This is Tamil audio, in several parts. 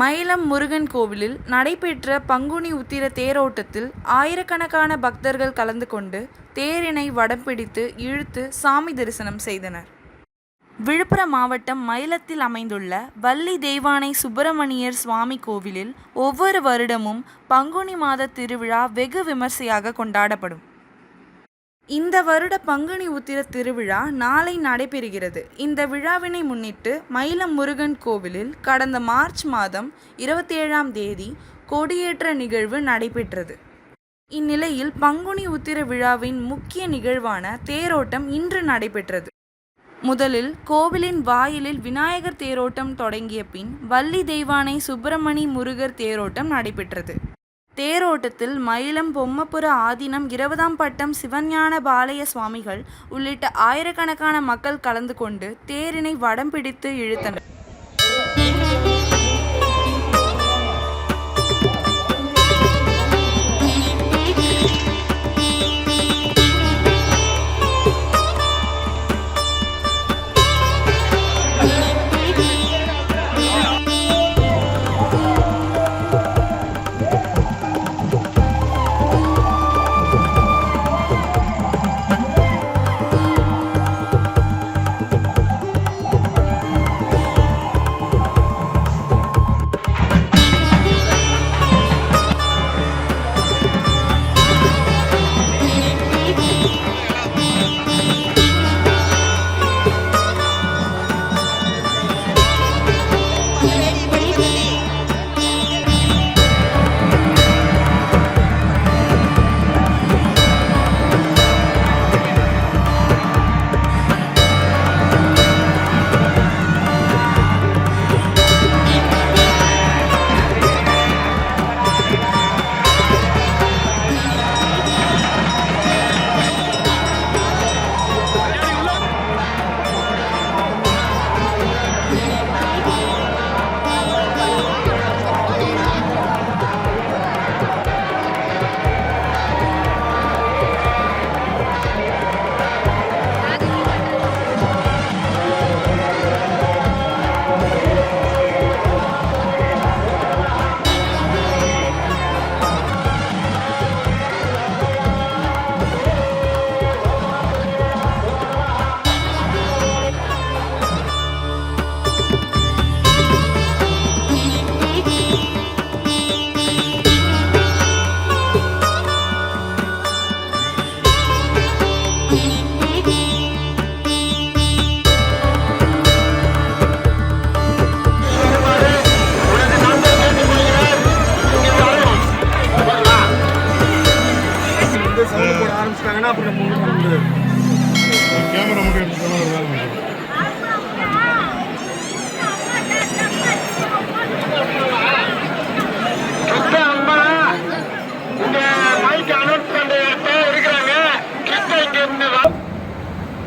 மயிலம் முருகன் கோவிலில் நடைபெற்ற பங்குனி உத்திர தேரோட்டத்தில் ஆயிரக்கணக்கான பக்தர்கள் கலந்து கொண்டு தேரினை வடம் பிடித்து இழுத்து சாமி தரிசனம் செய்தனர். விழுப்புரம் மாவட்டம் மயிலத்தில் அமைந்துள்ள வள்ளி தெய்வானை சுப்பிரமணியர் சுவாமி கோவிலில் ஒவ்வொரு வருடமும் பங்குனி மாத திருவிழா வெகு விமர்சையாக கொண்டாடப்படும். இந்த வருட பங்குனி உத்திர திருவிழா நாளை நடைபெறுகிறது. இந்த விழாவினை முன்னிட்டு மயிலம் முருகன் கோவிலில் கடந்த மார்ச் மாதம் இருபத்தி ஏழாம் தேதி கொடியேற்ற நிகழ்வு நடைபெற்றது. இந்நிலையில் பங்குனி உத்திர விழாவின் முக்கிய நிகழ்வான தேரோட்டம் இன்று நடைபெற்றது. முதலில் கோவிலின் வாயிலில் விநாயகர் தேரோட்டம் தொடங்கிய பின் வள்ளி தெய்வானை சுப்பிரமணி முருகர் தேரோட்டம் நடைபெற்றது. தேரோட்டத்தில் மயிலம் பொம்மபுர ஆதீனம் இருபதாம் பட்டம் சிவஞான பாலய சுவாமிகள் உள்ளிட்ட ஆயிரக்கணக்கான மக்கள் கலந்து கொண்டு தேரினை வடம் பிடித்து இழுத்தனர்.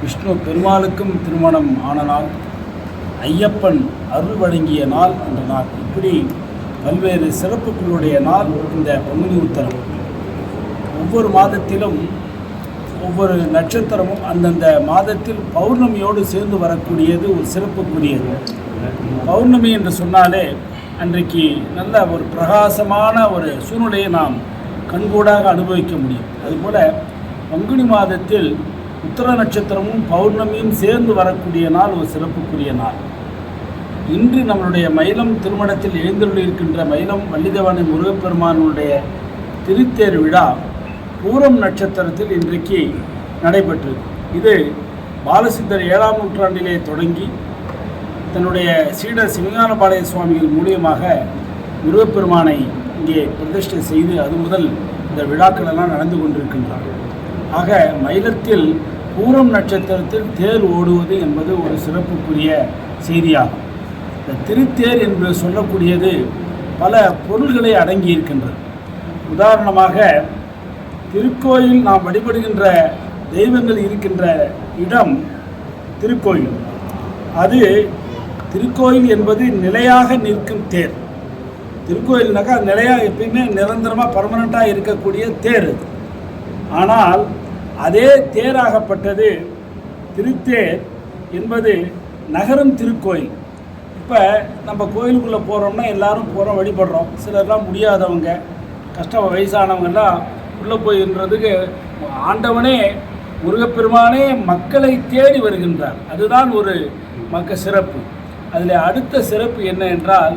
விஷ்ணு பெருமாளுக்கும் திருமணம் ஆன நாள் ஐயப்பன் அருள் வழங்கிய நாள் என்ற நாள். இப்படி பல்வேறு சிறப்புகளுடைய நாள் இந்த பங்குனி உத்தரம் ஒவ்வொரு மாதத்திலும் ஒவ்வொரு நட்சத்திரமும் அந்தந்த மாதத்தில் பௌர்ணமியோடு சேர்ந்து வரக்கூடியது ஒரு சிறப்புக்குரியது. பௌர்ணமி என்று சொன்னாலே அன்றைக்கு நல்ல ஒரு பிரகாசமான ஒரு சூழ்நிலையை நாம் கண்கூடாக அனுபவிக்க முடியும். அதுபோல் பங்குனி மாதத்தில் உத்தர நட்சத்திரமும் பௌர்ணமியும் சேர்ந்து வரக்கூடிய நாள் ஒரு சிறப்புக்குரிய நாள். இன்று நம்மளுடைய மயிலம் திருமணத்தில் எழுந்துள்ளிருக்கின்ற மயிலம் வள்ளிதவாணி முருகப்பெருமானுடைய திருத்தேர் விழா பூரம் நட்சத்திரத்தில் இன்றைக்கு நடைபெற்றது. இது பாலசித்தர் ஏழாம் நூற்றாண்டிலே தொடங்கி தன்னுடைய சீடர் சிவஞானபாளைய சுவாமிகள் மூலியமாக முருகப்பெருமானை இங்கே பிரதிஷ்டை செய்து அது முதல் இந்த விழாக்கள் எல்லாம் நடந்து கொண்டிருக்கின்றார்கள் ஆக மயிலத்தில் பூரம் நட்சத்திரத்தில் தேர் ஓடுவது என்பது ஒரு சிறப்புக்குரிய செய்தியாகும். இந்த திருத்தேர் என்று சொல்லக்கூடியது பல பொருள்களை அடங்கி இருக்கின்றது. உதாரணமாக திருக்கோயில் நாம் வழிபடுகின்ற தெய்வங்கள் இருக்கின்ற இடம் திருக்கோயில். அது திருக்கோயில் என்பது நிலையாக நிற்கும் தேர். திருக்கோயில்னாக்கா நிலையாக எப்பயுமே நிரந்தரமாக பர்மனண்ட்டாக இருக்கக்கூடிய தேர் ஆனால் அதே தேராகப்பட்டது திருத்தேர் என்பது நகரும் திருக்கோயில். இப்போ நம்ம கோயிலுக்குள்ளே போகிறோம்னா எல்லாரும் போகிறோம் வழிபடுறோம். சிலர்லாம் முடியாதவங்க கஷ்ட வயசானவங்கெல்லாம் உள்ளே போயின்றதுக்கு ஆண்டவனே முருகப்பெருமானே மக்களை தேடி வருகின்றார். அதுதான் ஒரு மக்க சிறப்பு. அதில் அடுத்த சிறப்பு என்ன என்றால்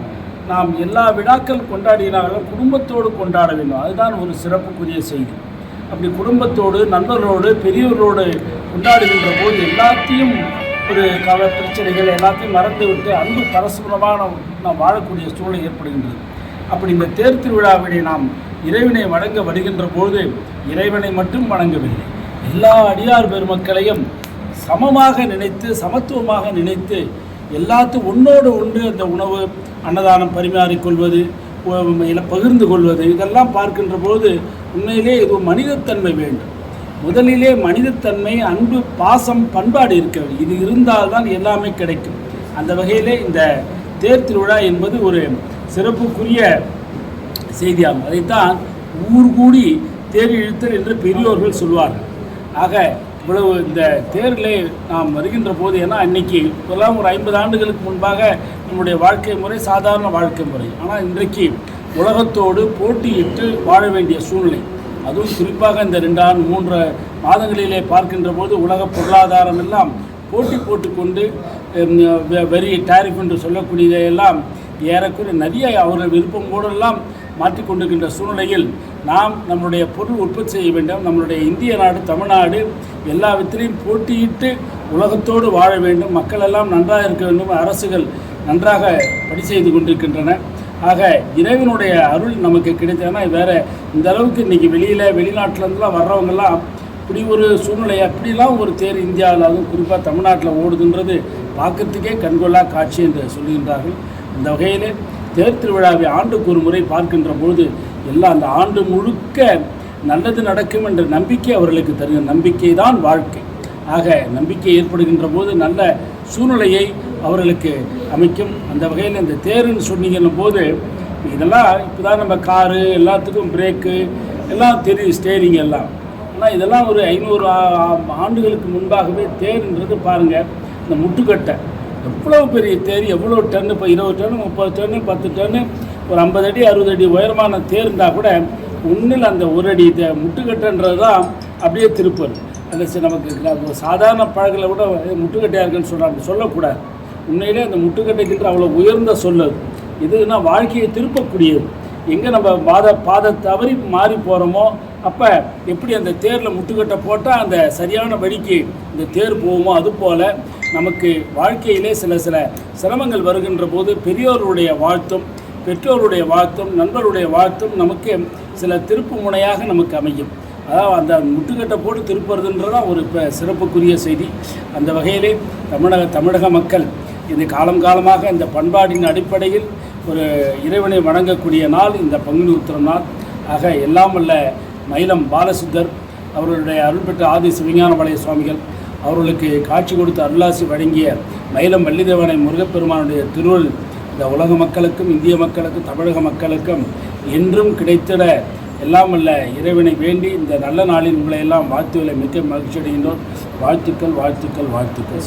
நாம் எல்லா விழாக்கள் கொண்டாடினாலும் குடும்பத்தோடு கொண்டாட வேண்டும். அதுதான் ஒரு சிறப்புக்குரிய செய்தி. அப்படி குடும்பத்தோடு நண்பர்களோடு பெரியவர்களோடு கொண்டாடுகின்ற போது எல்லாத்தையும் ஒரு கவ பிரச்சனைகள் எல்லாத்தையும் மறந்துவிட்டு அன்பு பரஸ்பரமாக நாம் நாம் வாழக்கூடிய சூழல் ஏற்படுகின்றது. அப்படி இந்த தேர் திருவிழாவினை நாம் இறைவனை வணங்க வருகின்ற பொழுது இறைவனை மட்டும் வணங்கவில்லை. எல்லா அடியார் பெருமக்களையும் சமமாக நினைத்து சமத்துவமாக நினைத்து எல்லாத்தையும் ஒன்றோடு ஒன்று அந்த உணவு அன்னதானம் பரிமாறிக்கொள்வது பகிர்ந்து கொள்வது இதெல்லாம் பார்க்கின்ற போது உண்மையிலே இது ஒரு மனிதத்தன்மை வேண்டும். முதலிலே மனிதத்தன்மை அன்பு பாசம் பண்பாடு இருக்க இது இது இருந்தால்தான் எல்லாமே கிடைக்கும். அந்த வகையிலே இந்த தேர் திருவிழா என்பது ஒரு சிறப்புக்குரிய செய்தியாகும். அதைத்தான் ஊர் கூடி தேர் இழுத்தல் என்று பெரியோர்கள் சொல்வார்கள். ஆக இவ்வளவு இந்த தேரிலே நாம் வருகின்ற போது ஏன்னா இன்னைக்கு இப்போல்லாம் ஒரு ஐம்பது ஆண்டுகளுக்கு முன்பாக நம்முடைய வாழ்க்கை முறை சாதாரண வாழ்க்கை முறை. ஆனால் இன்றைக்கு உலகத்தோடு போட்டியிட்டு வாழ வேண்டிய சூழ்நிலை. அதுவும் குறிப்பாக இந்த ரெண்டு ஆண்டு மூன்று மாதங்களிலே பார்க்கின்ற போது உலக பொருளாதாரம் எல்லாம் போட்டி போட்டுக்கொண்டு வெரி டாரிஃப் என்று சொல்லக்கூடியதையெல்லாம் ஏறக்குறைய நிறைய அவர்கள் விருப்பம் கூடெல்லாம் மாற்றிக்கொண்டிருக்கின்ற சூழ்நிலையில் நாம் நம்முடைய பொருள் உற்பத்தி செய்ய வேண்டும். நம்மளுடைய இந்திய நாடு தமிழ்நாடு எல்லாவற்றிலையும் போட்டியிட்டு உலகத்தோடு வாழ வேண்டும். மக்கள் எல்லாம் நன்றாக இருக்க வேண்டும். அரசுகள் நன்றாக பணி செய்து கொண்டிருக்கின்றன. ஆக இறைவனுடைய அருள் நமக்கு கிடைத்ததுன்னா வேற இந்த அளவுக்கு இன்னைக்கு வெளியில் வெளிநாட்டிலேருந்துலாம் வர்றவங்கெல்லாம் இப்படி ஒரு சூழ்நிலை அப்படிலாம் ஒரு தேர் இந்தியாவில் அதுவும் குறிப்பாக தமிழ்நாட்டில் ஓடுதுன்றது பார்க்கறதுக்கே கண்கொள்ளா காட்சி என்று சொல்கின்றார்கள். இந்த வகையில் தேர் திருவிழாவை ஆண்டுக்கு ஒரு முறை பார்க்கின்ற பொழுது எல்லாம் அந்த ஆண்டு முழுக்க நல்லது நடக்கும் என்ற நம்பிக்கை அவர்களுக்கு தருகிற நம்பிக்கை தான் வாழ்க்கை. ஆக நம்பிக்கை ஏற்படுகின்ற போது நல்ல சூழ்நிலையை அவர்களுக்கு அமைக்கும் அந்த வகையில் இந்த தேருன்னு சொன்னீங்கன்னும் போது இதெல்லாம் இப்போ தான் நம்ம காரு எல்லாத்துக்கும் பிரேக்கு எல்லாம் தெரியும் ஸ்டேரிங் எல்லாம். ஆனால் இதெல்லாம் ஒரு ஐநூறு ஆண்டுகளுக்கு முன்பாகவே தேருன்றது பாருங்கள் இந்த முட்டுக்கட்டை. எவ்வளோ பெரிய தேர் எவ்வளோ டன்னு இப்போ இருபது டன்னு முப்பது டன்னு பத்து டன்னு ஒரு ஐம்பது அடி அறுபது அடி உயரமான தேர் இருந்தால் கூட ஒன்றில் அந்த ஒரு அடி தே முட்டுக்கட்டைன்றது தான் அப்படியே திருப்பது அந்த நமக்கு சாதாரண பழகளை விட முட்டுக்கட்டையாக இருக்குன்னு சொல்கிறாங்க சொல்லக்கூடாது. உண்மையிலே அந்த முட்டுக்கட்டைக்கின்ற அவ்வளோ உயர்ந்த சொல்லு இதுனா வாழ்க்கையை திருப்பக்கூடியது. எங்கே நம்ம பாத பாதை தவறி மாறி போகிறோமோ அப்போ எப்படி அந்த தேரில் முட்டுக்கட்டை போட்டால் அந்த சரியான வழிக்கு இந்த தேர் போகுமோ அது போல் நமக்கு வாழ்க்கையிலே சில சில சிரமங்கள் வருகின்ற போது பெரியோருடைய வாழ்த்தும் பெற்றோருடைய வாழ்த்தும் நண்பருடைய வாழ்த்தும் நமக்கு சில திருப்பு முனையாக நமக்கு அமையும். அதாவது அந்த முட்டுக்கட்டை போட்டு திருப்புறதுன்றதான் ஒரு இப்போ சிறப்புக்குரிய செய்தி. அந்த வகையிலே தமிழக தமிழக மக்கள் இது காலம் காலமாக இந்த பண்பாடின் அடிப்படையில் ஒரு இறைவனை வணங்கக்கூடிய நாள் இந்த பங்குனி உத்திரம் நாள் ஆக எல்லாம் வல்ல மயிலம் பாலசுந்தர் அவர்களுடைய அருள் பெற்ற ஆதி சிவஞானபாளைய சுவாமிகள் அவர்களுக்கு காட்சி கொடுத்து அருளாசி வழங்கிய மயிலம் வள்ளிதேவனை முருகப்பெருமானுடைய திருவள் இந்த உலக மக்களுக்கும் இந்திய மக்களுக்கும் தமிழக மக்களுக்கும் என்றும் கிடைத்திட எல்லாம் அல்ல இறைவனை வேண்டி இந்த நல்ல நாளில் உங்களை எல்லாம் வாழ்த்துக்களை மிக்க மகிழ்ச்சி அடைகின்றோம் வாழ்த்துக்கள் வாழ்த்துக்கள் வாழ்த்துக்கள்.